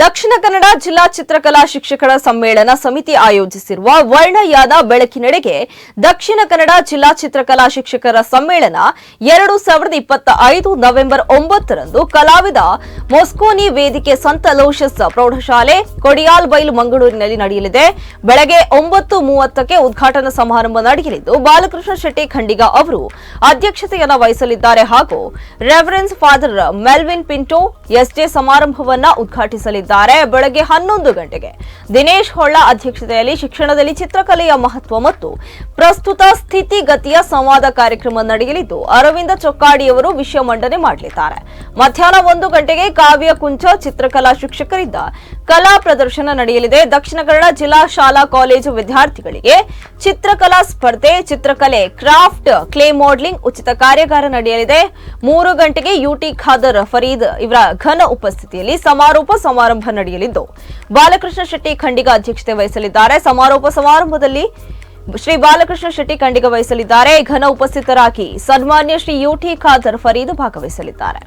ದಕ್ಷಿಣ ಕನ್ನಡ ಜಿಲ್ಲಾ ಚಿತ್ರಕಲಾ ಶಿಕ್ಷಕರ ಸಮ್ಮೇಳನ ಸಮಿತಿ ಆಯೋಜಿಸಿರುವ ವರ್ಣಯಾದ ಬೆಳಕಿನೆಡೆಗೆ ದಕ್ಷಿಣ ಕನ್ನಡ ಜಿಲ್ಲಾ ಚಿತ್ರಕಲಾ ಶಿಕ್ಷಕರ ಸಮ್ಮೇಳನ ಎರಡು ಸಾವಿರದ ಇಪ್ಪತ್ತ ಐದು ನವೆಂಬರ್ ಒಂಬತ್ತರಂದು ಕಲಾವಿದ ಮೊಸ್ಕೋನಿ ವೇದಿಕೆ ಸಂತ ಲೋಷಸ್ ಪ್ರೌಢಶಾಲೆ ಕೊಡಿಯಾಲ್ಬೈಲು ಮಂಗಳೂರಿನಲ್ಲಿ ನಡೆಯಲಿದೆ. ಬೆಳಗ್ಗೆ ಒಂಬತ್ತು ಮೂವತ್ತಕ್ಕೆ ಉದ್ಘಾಟನಾ ಸಮಾರಂಭ ನಡೆಯಲಿದ್ದು, ಬಾಲಕೃಷ್ಣ ಶೆಟ್ಟಿ ಖಂಡಿಗ ಅವರು ಅಧ್ಯಕ್ಷತೆಯನ್ನು ವಹಿಸಲಿದ್ದಾರೆ ಹಾಗೂ reverend father Melvin Pinto SJ ಸಮಾರಂಭವನ್ನ ಉದ್ಘಾಟಿಸಲಿದ್ದಾರೆ. ಬೆಳಗ್ಗೆ ಹನ್ನೊಂದು ಗಂಟೆಗೆ ದಿನೇಶ್ ಹೊಳ್ಳ ಅಧ್ಯಕ್ಷತೆಯಲ್ಲಿ ಶಿಕ್ಷಣದಲ್ಲಿ ಚಿತ್ರಕಲೆಯ ಮಹತ್ವ ಮತ್ತು ಪ್ರಸ್ತುತ ಸ್ಥಿತಿಗತಿಯ ಸಂವಾದ ಕಾರ್ಯಕ್ರಮ ನಡೆಯಲಿದ್ದು, ಅರವಿಂದ ಚೊಕ್ಕಾಡಿಯವರು ವಿಷಯ ಮಂಡನೆ ಮಾಡಲಿದ್ದಾರೆ. ಮಧ್ಯಾಹ್ನ ಒಂದು ಗಂಟೆಗೆ ಕಾವ್ಯ ಕುಂಚ ಚಿತ್ರಕಲಾ ಶಿಕ್ಷಕರಿಂದ ಕಲಾ ಪ್ರದರ್ಶನ ನಡೆಯಲಿದೆ. ದಕ್ಷಿಣ ಕನ್ನಡ ಜಿಲ್ಲಾ ಶಾಲಾ ಕಾಲೇಜು ವಿದ್ಯಾರ್ಥಿಗಳಿಗೆ ಚಿತ್ರಕಲಾ ಸ್ಪರ್ಧೆ, ಚಿತ್ರಕಲೆ, ಕ್ರಾಫ್ಟ್, ಕ್ಲೇ ಮಾಡಲಿಂಗ್ ಉಚಿತ ಕಾರ್ಯಾಗಾರ ನಡೆಯಲಿದೆ. ಮೂರು ಗಂಟೆಗೆ ಯುಟಿ ಖಾದರ್ ಫರೀದ್ ಇವರ ಘನ ಉಪಸ್ಥಿತಿಯಲ್ಲಿ ಸಮಾರೋಪ ಸಮಾರಂಭ ನಡೆಯಲಿದ್ದು. ಬಾಲಕೃಷ್ಣ ಶೆಟ್ಟಿ ಖಂಡಿಗ ಅಧ್ಯಕ್ಷತೆ ವಹಿಸಲಿದ್ದಾರೆ. ಸಮಾರೋಪ ಸಮಾರಂಭದಲ್ಲಿ ಶ್ರೀ ಬಾಲಕೃಷ್ಣ ಶೆಟ್ಟಿ ಖಂಡಿಗ ವಹಿಸಲಿದ್ದಾರೆ. ಘನ ಉಪಸ್ಥಿತರಾಗಿ ಸನ್ಮಾನ್ಯ ಶ್ರೀ ಯುಟಿ ಖಾದರ್ ಫರೀದ್ ಭಾಗವಹಿಸಲಿದ್ದಾರೆ.